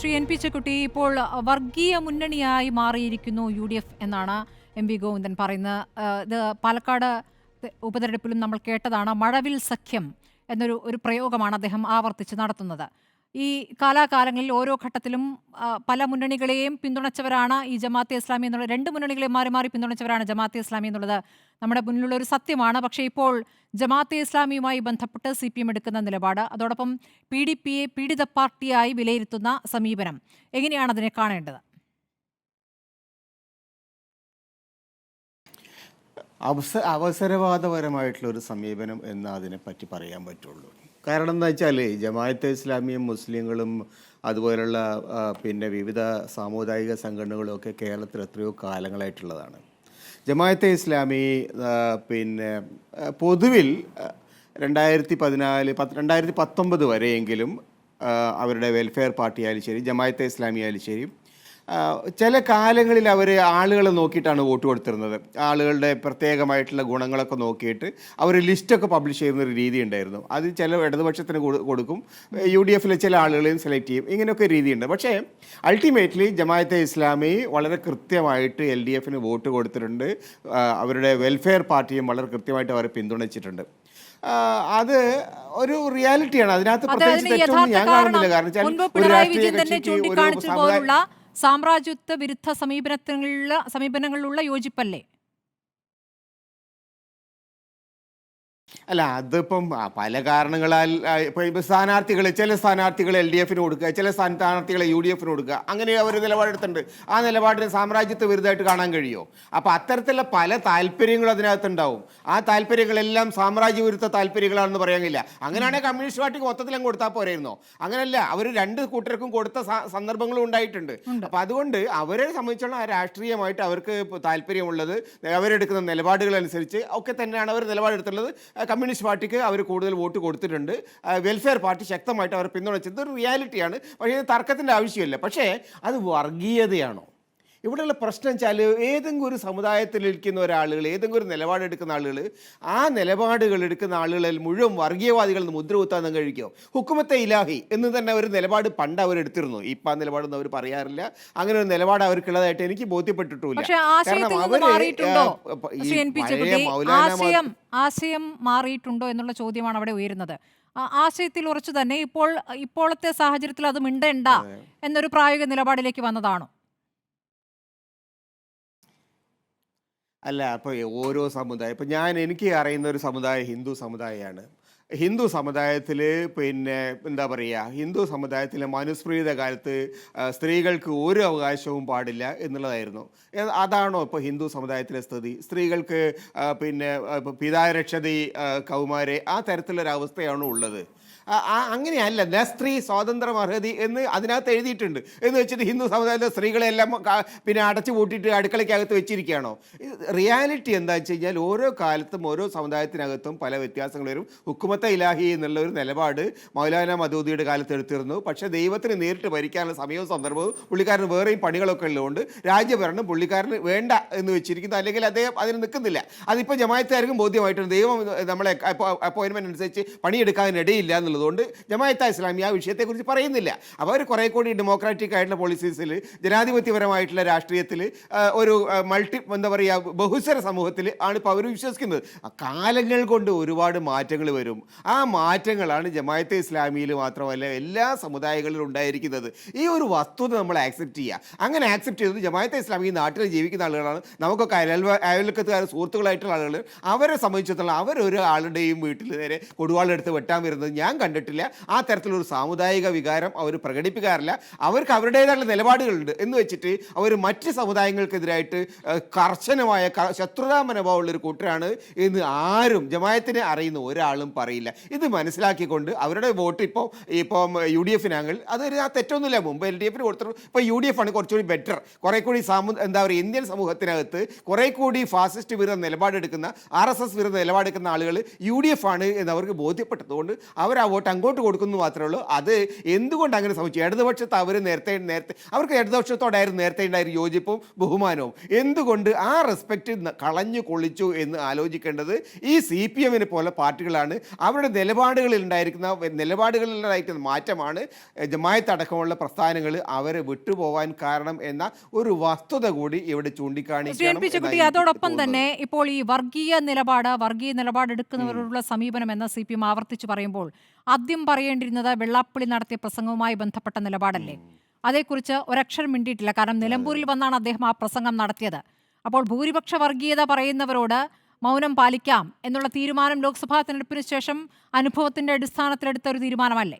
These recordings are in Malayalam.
ശ്രീ എൻ പി ചെക്കുട്ടി ഇപ്പോൾ വർഗീയ മുന്നണിയായി മാറിയിരിക്കുന്നു യു ഡി എഫ് എന്നാണ് എം വി ഗോവിന്ദൻ പറയുന്നത്. ഇത് പാലക്കാട് ഉപതെരഞ്ഞെടുപ്പിലും നമ്മൾ കേട്ടതാണ് മഴവിൽ സഖ്യം എന്നൊരു ഒരു പ്രയോഗമാണ് അദ്ദേഹം ആവർത്തിച്ച് നടത്തുന്നത്. ഈ കാലാകാലങ്ങളിൽ ഓരോ ഘട്ടത്തിലും പല മുന്നണികളെയും പിന്തുണച്ചവരാണ് ഈ ജമാഅത്തെ ഇസ്ലാമി എന്നുള്ള രണ്ട് മുന്നണികളെ മാറി മാറി പിന്തുണച്ചവരാണ് ജമാഅത്തെ ഇസ്ലാമി എന്നുള്ളത് നമ്മുടെ മുന്നിലുള്ള ഒരു സത്യമാണ്. പക്ഷേ ഇപ്പോൾ ജമാഅത്തെ ഇസ്ലാമിയുമായി ബന്ധപ്പെട്ട് സി പി എം എടുക്കുന്ന നിലപാട് അതോടൊപ്പം പി ഡി പിയെ പീഡിത പാർട്ടിയായി വിലയിരുത്തുന്ന സമീപനം. എങ്ങനെയാണ് അതിനെ കാണേണ്ടത്? അവസ അവസരവാദപരമായിട്ടുള്ള ഒരു സമീപനം എന്ന് അതിനെ പറ്റി പറയാൻ പറ്റുള്ളൂ. കാരണം എന്താ വെച്ചാൽ ജമാഅത്തെ ഇസ്ലാമിയും മുസ്ലിങ്ങളും അതുപോലുള്ള പിന്നെ വിവിധ സാമുദായിക സംഘടനകളും ഒക്കെ കേരളത്തിൽ എത്രയോ കാലങ്ങളായിട്ടുള്ളതാണ്. ജമായത്തെ ഇസ്ലാമി പിന്നെ പൊതുവിൽ രണ്ടായിരത്തി പതിനാല് പത്ത് രണ്ടായിരത്തി പത്തൊമ്പത് വരെയെങ്കിലും അവരുടെ വെൽഫെയർ പാർട്ടി ആയാലും ശരി ജമായത്തെ ഇസ്ലാമി ആയാലും ശരി ചില കാലങ്ങളിൽ അവർ ആളുകളെ നോക്കിയിട്ടാണ് വോട്ട് കൊടുത്തിരുന്നത്. ആളുകളുടെ പ്രത്യേകമായിട്ടുള്ള ഗുണങ്ങളൊക്കെ നോക്കിയിട്ട് അവർ ലിസ്റ്റൊക്കെ പബ്ലിഷ് ചെയ്യുന്ന ഒരു രീതി ഉണ്ടായിരുന്നു. അത് ചില ഇടതുപക്ഷത്തിന് കൊടുക്കും. യു ഡി എഫിലെ ചില ആളുകളെയും സെലക്ട് ചെയ്യും. ഇങ്ങനെയൊക്കെ രീതിയുണ്ട് പക്ഷേ അൾട്ടിമേറ്റ്ലി ജമാഅത്തെ ഇസ്ലാമി വളരെ കൃത്യമായിട്ട് എൽ ഡി എഫിന് വോട്ട് കൊടുത്തിട്ടുണ്ട്. അവരുടെ വെൽഫെയർ പാർട്ടിയും വളരെ കൃത്യമായിട്ട് അവരെ പിന്തുണച്ചിട്ടുണ്ട്. അത് ഒരു റിയാലിറ്റിയാണ് അതിനകത്ത് അത് പ്രത്യേകിച്ച് തെറ്റൊന്നും ഞാൻ കാണുന്നില്ല. കാരണം. വെച്ചാൽ ഒരു രാഷ്ട്രീയ കക്ഷിക്ക് ഒരു സമുദായ സാമ്രാജ്യത്വ വിരുദ്ധ സമീപനത്തിലുള്ള സമീപനങ്ങളിലുള്ള യോജിപ്പല്ലേ? അല്ല അതിപ്പം പല കാരണങ്ങളാൽ ഇപ്പോൾ ഇപ്പൊ ഇപ്പൊ സ്ഥാനാർത്ഥികൾ ചില സ്ഥാനാർത്ഥികൾ എൽ ഡി എഫിന് കൊടുക്കുക ചില സ്ഥാനാർത്ഥികളെ യു ഡി എഫിന് കൊടുക്കുക അങ്ങനെ അവർ നിലപാടെടുത്തിട്ടുണ്ട്. ആ നിലപാടിന് സാമ്രാജ്യത്വ വിരുദ്ധമായിട്ട് കാണാൻ കഴിയുമോ അപ്പോൾ അത്തരത്തിലുള്ള പല താല്പര്യങ്ങളും അതിനകത്തുണ്ടാവും. ആ താല്പര്യങ്ങളെല്ലാം സാമ്രാജ്യ വിരുദ്ധ താല്പര്യങ്ങളാണെന്ന് പറയാൻ കഴിയില്ല. അങ്ങനെയാണെങ്കിൽ കമ്മ്യൂണിസ്റ്റ് പാർട്ടിക്ക് മൊത്തത്തിലും കൊടുത്താൽ പോരായിരുന്നോ? അങ്ങനെയല്ല അവർ രണ്ട് കൂട്ടർക്കും കൊടുത്ത സന്ദർഭങ്ങളും ഉണ്ടായിട്ടുണ്ട്. അപ്പോൾ അതുകൊണ്ട് അവരെ സംബന്ധിച്ചോളം ആ രാഷ്ട്രീയമായിട്ട് അവർക്ക് താല്പര്യമുള്ളത് അവരെടുക്കുന്ന നിലപാടുകൾ അനുസരിച്ച് ഒക്കെ തന്നെയാണ് അവർ നിലപാടെടുത്തുള്ളത് കമ്മ്യൂണിസ്റ്റ് പാർട്ടിക്ക് അവർ കൂടുതൽ വോട്ട് കൊടുത്തിട്ടുണ്ട്. വെൽഫെയർ പാർട്ടി ശക്തമായിട്ട് അവർ പിന്തുണച്ചത് ഒരു റിയാലിറ്റിയാണ് പക്ഷേ തർക്കത്തിന്റെ ആവശ്യമില്ല. പക്ഷേ അത് വർഗീയതയാണോ? ഇവിടെയുള്ള പ്രശ്നം വെച്ചാൽ ഏതെങ്കിലും ഒരു സമുദായത്തിലിരിക്കുന്ന ഒരാളുകൾ ഏതെങ്കിലും ഒരു നിലപാടെടുക്കുന്ന ആളുകൾ ആ നിലപാടുകൾ എടുക്കുന്ന ആളുകളിൽ മുഴുവൻ വർഗീയവാദികൾ മുദ്ര കുത്താൻ കഴിക്കുമോ ഹുക്കുമത്തെ ഇലാഹി എന്ന് തന്നെ ഒരു നിലപാട് പണ്ട് അവർ എടുത്തിരുന്നു. ഇപ്പം ആ നിലപാടൊന്നും അവർ പറയാറില്ല. അങ്ങനെ ഒരു നിലപാട് അവർക്കുള്ളതായിട്ട് എനിക്ക് ബോധ്യപ്പെട്ടിട്ടില്ല ചെക്കുട്ടി ആശയം ആശയം മാറിയിട്ടുണ്ടോ എന്നുള്ള ചോദ്യമാണ് അവിടെ ഉയരുന്നത്. ആശയത്തിൽ ഉറച്ചു തന്നെ ഇപ്പോൾ ഇപ്പോഴത്തെ സാഹചര്യത്തിൽ അത് മിണ്ടണ്ട എന്നൊരു പ്രായോഗിക നിലപാടിലേക്ക് വന്നതാണോ? അല്ല അപ്പോൾ ഓരോ സമുദായം ഇപ്പം ഞാൻ എനിക്ക് അറിയുന്ന ഒരു സമുദായം ഹിന്ദു സമുദായമാണ് ഹിന്ദു സമുദായത്തിൽ പിന്നെ എന്താ പറയുക ഹിന്ദു സമുദായത്തിലെ മനുസ്മൃത കാലത്ത് സ്ത്രീകൾക്ക് ഒരു അവകാശവും പാടില്ല എന്നുള്ളതായിരുന്നു. അതാണോ ഇപ്പോൾ ഹിന്ദു സമുദായത്തിലെ സ്ഥിതി? സ്ത്രീകൾക്ക് പിന്നെ പിതാരക്ഷതി കൗമാരെ ആ തരത്തിലൊരവസ്ഥയാണോ ഉള്ളത്? അങ്ങനെയല്ല. ന സ്ത്രീ സ്വാതന്ത്ര്യം അർഹതി എന്ന് അതിനകത്ത് എഴുതിയിട്ടുണ്ട്. എന്ന് വെച്ചിട്ട് ഹിന്ദു സമുദായത്തിലെ സ്ത്രീകളെല്ലാം പിന്നെ അടച്ചു പൂട്ടിയിട്ട് അടുക്കളയ്ക്കകത്ത് വെച്ചിരിക്കുകയാണോ? റിയാലിറ്റി എന്താ വെച്ച് കഴിഞ്ഞാൽ ഓരോ കാലത്തും ഓരോ സമുദായത്തിനകത്തും പല വ്യത്യാസങ്ങൾ വരും. ഹുക്കുമത്ത ഇലാഹി എന്നുള്ള ഒരു നിലപാട് മൗലാന മദൂദിയുടെ കാലത്ത് എടുത്തിരുന്നു. പക്ഷേ ദൈവത്തിന് നേരിട്ട് ഭരിക്കാനുള്ള സമയവും സന്ദർഭവും പുള്ളിക്കാരന് വേറെയും പണികളൊക്കെ ഉള്ളതുകൊണ്ട് രാജ്യഭരണം പുള്ളിക്കാരന് വേണ്ട എന്ന് വെച്ചിരിക്കുന്നു. അല്ലെങ്കിൽ അദ്ദേഹം അതിന് നിൽക്കുന്നില്ല. അതിപ്പോൾ ജമായത്തുകാർക്കും ബോധ്യമായിട്ടുണ്ട്. ദൈവം നമ്മളെ അപ്പോയിൻമെന്റ് അനുസരിച്ച് പണിയെടുക്കാൻ ഇടയില്ല എന്നുള്ളതുകൊണ്ട് ജമായത്ത ഇസ്ലാമി ആ വിഷയത്തെക്കുറിച്ച് പറയുന്നില്ല. അപ്പോൾ അവർ കുറേ കൂടി ഡെമോക്രാറ്റിക് ആയിട്ടുള്ള പോളിസീസിൽ ജനാധിപത്യപരമായിട്ടുള്ള രാഷ്ട്രീയത്തിൽ ഒരു മൾട്ടി എന്താ പറയുക ബഹുസ്വര സമൂഹത്തിൽ ആണ് ഇപ്പോൾ അവർ വിശ്വസിക്കുന്നത്. കാലങ്ങൾ കൊണ്ട് ഒരുപാട് മാറ്റങ്ങൾ വരും. ആ മാറ്റങ്ങളാണ് ജമായത്തെ ഇസ്ലാമിയിൽ മാത്രമല്ല എല്ലാ സമുദായങ്ങളിലും ഉണ്ടായിരിക്കുന്നത്. ഈ ഒരു വസ്തുത നമ്മൾ ആക്സെപ്റ്റ് ചെയ്യുക. അങ്ങനെ ആക്സെപ്റ്റ് ചെയ്തത് ജമായത്തെ ഇസ്ലാമി ഈ നാട്ടിൽ ജീവിക്കുന്ന ആളുകളാണ്. നമുക്കൊക്കെ അയൽ അയൽക്കത്തുകാർ സുഹൃത്തുക്കളായിട്ടുള്ള ആളുകൾ അവരെ സംബന്ധിച്ചിടത്തോളം അവരൊരാളുടെയും വീട്ടിൽ നേരെ കൊടുവാളെടുത്ത് വെട്ടാൻ വരുന്നത് ഞാൻ കണ്ടിട്ടില്ല. ആ തരത്തിലൊരു സാമുദായിക വികാരം അവർ പ്രകടിപ്പിക്കാറില്ല. അവർക്ക് അവരുടേതായുള്ള നിലപാടുകളുണ്ട് എന്ന് വെച്ചിട്ട് അവർ മറ്റ് സമുദായങ്ങൾക്കെതിരായിട്ട് കർശനമായ ശത്രുതാ മനോഭാവമുള്ള ഒരു കൂട്ടരാണ് എന്ന് ആരും ജമായത്തിനെ അറിയുന്ന ഒരാളും പറയില്ല. ഇത് മനസ്സിലാക്കിക്കൊണ്ട് അവരുടെ വോട്ട് ഇപ്പോൾ ഇപ്പം യു ഡി എഫിനാങ്ങൾ അത് ആ തെറ്റൊന്നുമില്ല. മുമ്പ് എൽ ഡി എഫിന് കൊടുത്തിട്ട് ഇപ്പോൾ യു ഡി എഫ് ആണ് കുറച്ചുകൂടി ബെറ്റർ കുറേ കൂടി സാമു എന്താ പറയുക ഇന്ത്യൻ സമൂഹത്തിനകത്ത് കുറേ കൂടി ഫാസിസ്റ്റ് വിരുദ്ധ നിലപാടെടുക്കുന്ന ആർ എസ് എസ് വിരുദ്ധ നിലപാടെടുക്കുന്ന ആളുകൾ യു ഡി എഫ് ആണ് എന്ന് അവർക്ക് ബോധ്യപ്പെട്ടതുകൊണ്ട് അവർ ആ വോട്ട് അങ്ങോട്ട് കൊടുക്കുന്നു മാത്രമേ ഉള്ളൂ. അത് എന്തുകൊണ്ട് അങ്ങനെ സംഭവിച്ചു? ഇടതുപക്ഷത്ത് അവർ നേരത്തെ നേരത്തെ അവർക്ക് ഇടതുപക്ഷത്തോടായിരുന്നു നേരത്തെ ഉണ്ടായിരുന്ന യോജിപ്പും ബഹുമാനവും. എന്തുകൊണ്ട് ആ റെസ്പെക്റ്റ് കളഞ്ഞു കൊള്ളിച്ചു എന്ന് ആലോചിക്കേണ്ടത് ഈ സി പി എമ്മിനെ പോലെ പാർട്ടികളാണ്. അവരുടെ നിലപാടുകളിൽ ഉണ്ടായിരിക്കുന്ന നിലപാടുകളിലായിരിക്കുന്ന മാറ്റമാണ് ജമായത്ത് അടക്കമുള്ള പ്രസ്ഥാനങ്ങൾ അവരെ വിട്ടുപോകാൻ കാരണം എന്ന ഒരു വസ്തുത കൂടി ഇവിടെ എനിക്ക് അതോടൊപ്പം തന്നെ ഇപ്പോൾ ഈ വർഗീയ നിലപാട് വർഗീയ നിലപാടെടുക്കുന്നവരോടുള്ള സമീപനം എന്ന സി പി എം ആവർത്തിച്ച് പറയുമ്പോൾ ആദ്യം പറയേണ്ടിരുന്നത് വെള്ളാപ്പള്ളി നടത്തിയ പ്രസംഗവുമായി ബന്ധപ്പെട്ട നിലപാടല്ലേ? അതേക്കുറിച്ച് ഒരക്ഷരം മിണ്ടിയിട്ടില്ല. കാരണം നിലമ്പൂരിൽ വന്നാണ് അദ്ദേഹം ആ പ്രസംഗം നടത്തിയത്. അപ്പോൾ ഭൂരിപക്ഷ വർഗീയത പറയുന്നവരോട് മൗനം പാലിക്കാം എന്നുള്ള തീരുമാനം ലോക്സഭാ തെരഞ്ഞെടുപ്പിന് ശേഷം അനുഭവത്തിന്റെ അടിസ്ഥാനത്തിലെടുത്ത ഒരു തീരുമാനമല്ലേ?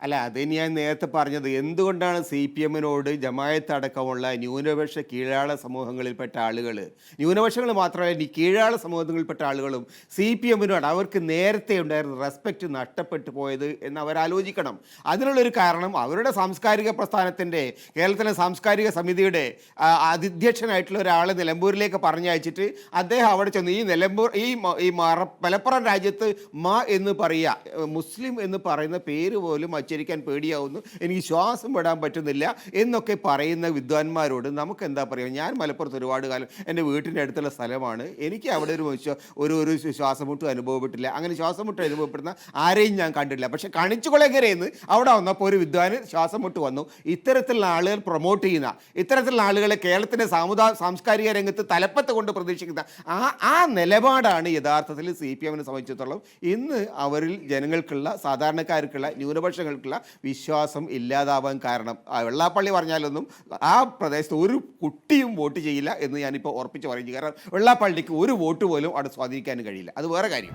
അല്ല അത് ഞാൻ നേരത്തെ പറഞ്ഞത് എന്തുകൊണ്ടാണ് സി പി എമ്മിനോട് ജമായത്ത് അടക്കമുള്ള ന്യൂനപക്ഷ കീഴാള സമൂഹങ്ങളിൽപ്പെട്ട ആളുകൾ ന്യൂനപക്ഷങ്ങൾ മാത്രമല്ല ഇനി കീഴാള സമൂഹങ്ങളിൽപ്പെട്ട ആളുകളും സി പി എമ്മിനോട് അവർക്ക് നേരത്തെ ഉണ്ടായിരുന്ന റെസ്പെക്റ്റ് നഷ്ടപ്പെട്ടു പോയത് എന്ന് അവരാലോചിക്കണം അതിനുള്ളൊരു കാരണം അവരുടെ സാംസ്കാരിക പ്രസ്ഥാനത്തിന്റെ കേരളത്തിലെ സാംസ്കാരിക സമിതിയുടെ അധ്യക്ഷനായിട്ടുള്ള ഒരാളെ നിലമ്പൂരിലേക്ക് പറഞ്ഞയച്ചിട്ട് അദ്ദേഹം അവിടെ ചെന്ന് ഈ നിലമ്പൂർ ഈ ഈ മറ മലപ്പുറം രാജ്യത്ത് മ എന്ന് പറയുക മുസ്ലിം എന്ന് പറയുന്ന പേര് പോലും ഉച്ചരിക്കാൻ പേടിയാവുന്നു. എനിക്ക് ശ്വാസം വിടാൻ പറ്റുന്നില്ല എന്നൊക്കെ പറയുന്ന വിദ്വാൻമാരോട് നമുക്ക് എന്താ പറയുക ഞാൻ മലപ്പുറത്ത് ഒരുപാട് കാലം എന്റെ വീട്ടിന്റെ അടുത്തുള്ള സ്ഥലമാണ്. എനിക്ക് അവിടെ ഒരു ഒരു ഒരു ശ്വാസമുട്ടും അനുഭവപ്പെട്ടില്ല. അങ്ങനെ ശ്വാസമുട്ട് അനുഭവപ്പെടുന്ന ആരെയും ഞാൻ കണ്ടിട്ടില്ല. പക്ഷേ കണിച്ചുകൊളങ്ങരയെന്ന് അവിടെ വന്നപ്പോൾ ഒരു വിദ്വാന് ശ്വാസമുട്ട് വന്നു. ഇത്തരത്തിലുള്ള ആളുകൾ പ്രൊമോട്ട് ചെയ്യുന്ന ഇത്തരത്തിലുള്ള ആളുകളെ കേരളത്തിന്റെ സാമുദാ സാംസ്കാരിക രംഗത്ത് തലപ്പത്ത് കൊണ്ട് പ്രതീക്ഷിക്കുന്ന ആ ആ നിലപാടാണ് യഥാർത്ഥത്തിൽ സി പി എമ്മിനെ സംബന്ധിച്ചിടത്തോളം ഇന്ന് അവരിൽ ജനങ്ങൾക്കുള്ള സാധാരണക്കാർക്കുള്ള ന്യൂനപക്ഷങ്ങൾക്കുള്ള വിശ്വാസം ഇല്ലാതാവാൻ കാരണം. വെള്ളാപ്പള്ളി പറഞ്ഞാലൊന്നും ആ പ്രദേശത്ത് ഒരു കുട്ടിയും വോട്ട് ചെയ്യില്ല എന്ന് ഞാനിപ്പോൾ ഉറപ്പിച്ച് പറയുന്നു. കാരണം വെള്ളാപ്പള്ളിക്ക് ഒരു വോട്ട് പോലും അവിടെ സ്വാധീനിക്കാൻ കഴിയില്ല. അത് വേറെ കാര്യം.